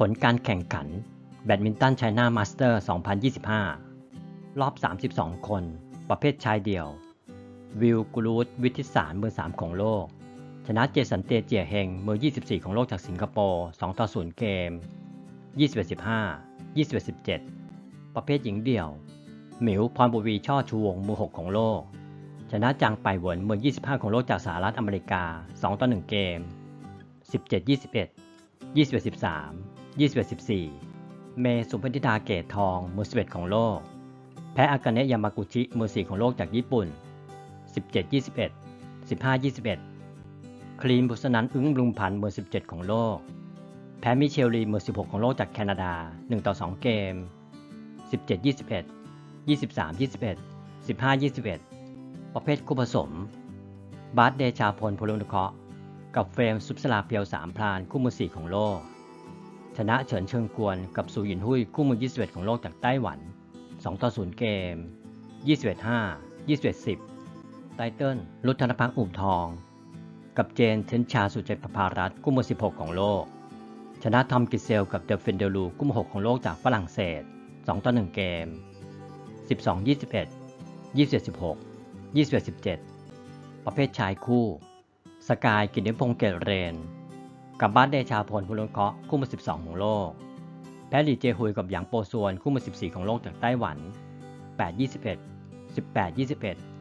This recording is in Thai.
ผลการแข่งขันแบดมินตันไชน่ามาสเตอร์ 2025 รอบ 32 คน ประเภทชายเดี่ยว วิลกูรูดวิทิสารมือ 3 ของโลก ชนะเจสันเตเจียเฮงมือ 24 ของโลกจากสิงคโปร์ 2 ต่อ 0 เกม 21-15 21-17 ประเภทหญิงเดี่ยว หมิวพรบุวีช่อชูวงมือ 6 ของโลก ชนะจางไปเหวินมือ 25 ของโลกจากสหรัฐอเมริกา 2 ต่อ 1 เกม 17-21 21-13 21-14 เมสุพันธิดาเกตทอง มือ11 ของโลก แพ้อากาเนะยามากุชิ มือ 4 ของโลกจากญี่ปุ่น 17-21 15-21 คลีนบุษนันอึ้งบลุงพันธ์มือ 17 ของโลก แพ้มิเชลลีมือ 16 ของโลกจากแคนาดา1ต่อ2เกม 17-21 23-21 15-21 ประเภทคู่ผสม บาสเดชาพลพลุนเคราะห์กับเฟรมซุปสลาเพียวสามพลานคู่มือ4ของโลก ชนะเฉินเชิงกวนกับซูหยินหุยคู่มือ 21 ของโลกจากไต้หวัน 2 ต่อ 0 เกม 21-5 21-10 ไตเติ้ลรุทธนพักอุบทอง กับเจนเทนชาสุเจตภารัตคู่มือ 16 ของโลก ชนะทอมกิเซลกับเดฟเฟนเดลูคู่มือ 6 ของโลกจากฝรั่งเศส 2 ต่อ 1 เกม 12-21 21-16 21-17 ประเภทชายคู่ สกายกินเดพงเกตเรน กับบ้านเดชาพลพุลนเคาะคู่มือ 12 ของโลก แพ้หลีเจฮุยกับหยางโปซวนคู่มือ 14 ของโลกจากไต้หวัน 8-21 18-21